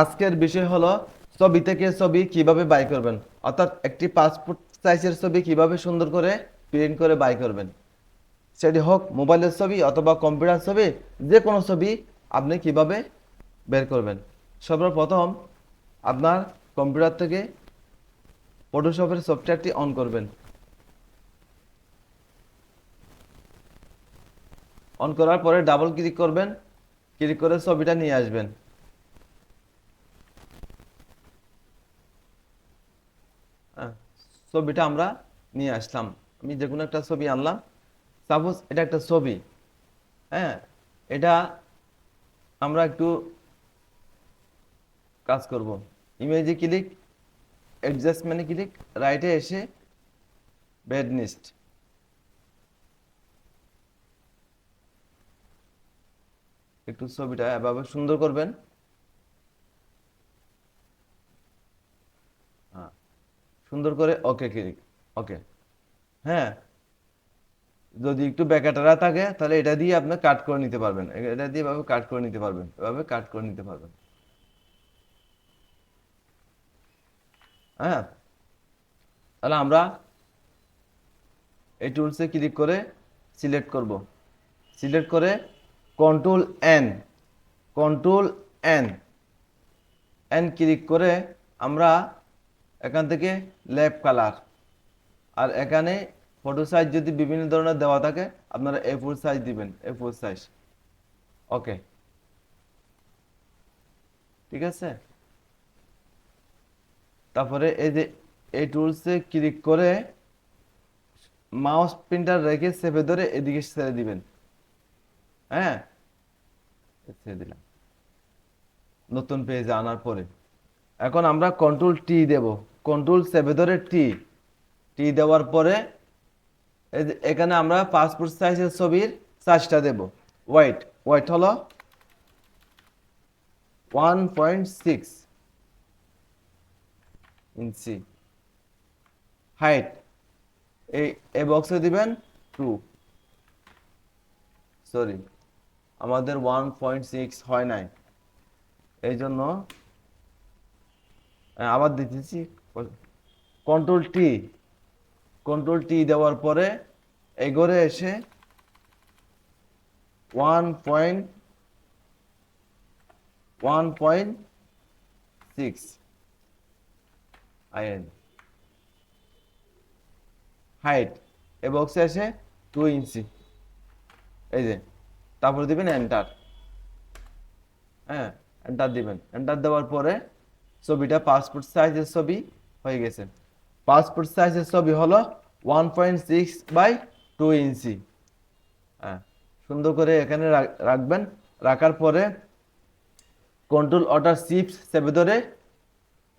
আজকের বিষয় হলো ছবি থেকে ছবি কীভাবে বাই করবেন। অর্থাৎ একটি পাসপোর্ট সাইজের ছবি কীভাবে সুন্দর করে প্রিন্ট করে বাই করবেন। সেটি হোক মোবাইলের ছবি অথবা কম্পিউটার ছবি যে কোনো ছবি আপনি কীভাবে বের করবেন। সর্বপ্রথম আপনার কম্পিউটার থেকে ফটোশপের সফটওয়্যারটি অন করবেন। অন করার পরে ডাবল ক্লিক করবেন ক্লিক করে ছবিটা নিয়ে আসবেন। ছবিটা আমরা নিয়ে আসলাম। আমি যে কোনো একটা ছবি আনলাম। সাপোজ এটা একটা ছবি হ্যাঁ এটা আমরা একটু কাজ করব। ইমেজে ক্লিক অ্যাডজাস্টমেন্টে ক্লিক রাইটে এসে বেডনিস্ট একটু ছবিটা এভাবে সুন্দর করবেন। সুন্দর করে ওকে ক্লিক ওকে হ্যাঁ? যদি একটু ব্যাকাটারা থাকে, তাহলে এটা দিয়ে আপনি কাট করে নিতে পারবেন। এটা দিয়ে এভাবে কাট করে নিতে পারবেন। এভাবে কাট করে নিতে পারবেন। হ্যাঁ? তাহলে আমরা এই টুলসে ক্লিক করে সিলেক্ট করব। সিলেক্ট করে control N control N N click করে আমরা এখান থেকে ল্যাপ কালার। আর এখানে ফটো সাইজ যদি বিভিন্ন ধরনের দেওয়া থাকে, আপনারা এ ফোর সাইজ দিবেন এ ফোর সাইজ ওকে ঠিক আছে? তারপরে এই যে এই টুলসে ক্লিক করে মাউস প্রিন্টার রেখে সেভে ধরে এদিকে ছেড়ে দিবেন। হ্যাঁ? ছেড়ে দিলাম। নতুন পেজে আনার পরে। এখন আমরা কন্ট্রোল টি দেব। কন্ট্রোল সেভে ধরে টি টি দেওয়ার পরে এখানে আমরা পাসপোর্ট সাইজের ছবির সাইজটা দেব। ওয়াইট ওয়াইট হলো one point six inch height এই এই বক্সে দিবেন টু সরি আমাদের ওয়ান পয়েন্ট সিক্স হয় নাই। এই জন্য আবার দিতেছি কন্ট্রোল টি কন্ট্রোল টি দেওয়ার পরে এগোরে এসে one point one point six in height এ বক্সে এসে টু ইঞ্চি এই যে, তারপরে দিবেন এন্টার হ্যাঁ এন্টার দিবেন। এন্টার দেওয়ার পরে ছবিটা পাসপোর্ট সাইজের ছবি হয়ে গেছে। পাসপোর্ট সাইজের ছবি হলো one point six by two inch হ্যাঁ সুন্দর করে এখানে রাখবেন। রাখার পরে কন্ট্রোল অর্ডার শিফট চেপে ধরে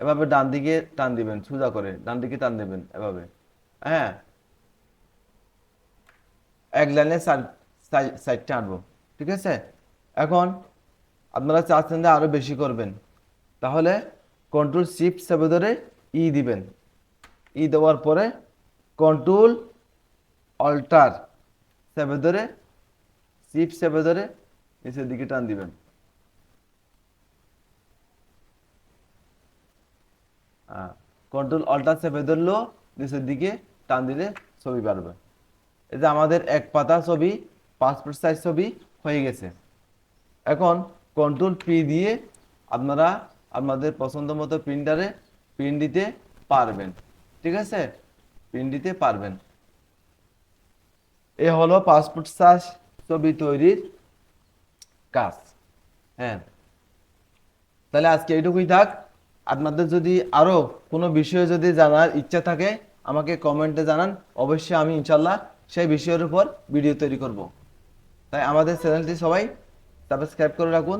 এভাবে ডান দিকে টান দিবেন, সোজা করে ডান দিকে টান দিবেন এভাবে। হ্যাঁ এক লাইনে সাইডটা আনব, ঠিক আছে? এখন আপনারা চাচ্ছেন যে আরও বেশি করবেন। তাহলে কন্ট্রোল শিফট চেপে ধরে ই দিবেন। ই দেওয়ার পরে কন্ট্রোল অল্টার চেপে ধরে শিফট চেপে ধরে নিচের দিকে টান দিবেন। কন্ট্রোল অল্টার চেপে ধরলেও নিচের দিকে টান দিলে ছবি পারবে এই যে আমাদের এক পাতা ছবি পাসপোর্ট সাইজ ছবি হয়ে গেছে। এখন কন্ট্রোল পি দিয়ে আপনারা আপনাদের পছন্দ মতো প্রিন্টারে প্রিন্ট দিতে পারবেন। ঠিক আছে? প্রিন্ট দিতে পারবেন। এ হলো পাসপোর্ট সাইজ ছবি তৈরির কাজ। হ্যাঁ। তাহলে আজকে এইটুকুই থাক। আপনাদের যদি আরও কোনো বিষয়ে যদি জানার ইচ্ছা থাকে, আমাকে কমেন্টে জানান। অবশ্যই আমি ইনশাল্লাহ সেই বিষয়ের উপর ভিডিও তৈরি করব। তাই আমাদের চ্যানেলটি সবাই সাবস্ক্রাইব করে রাখুন।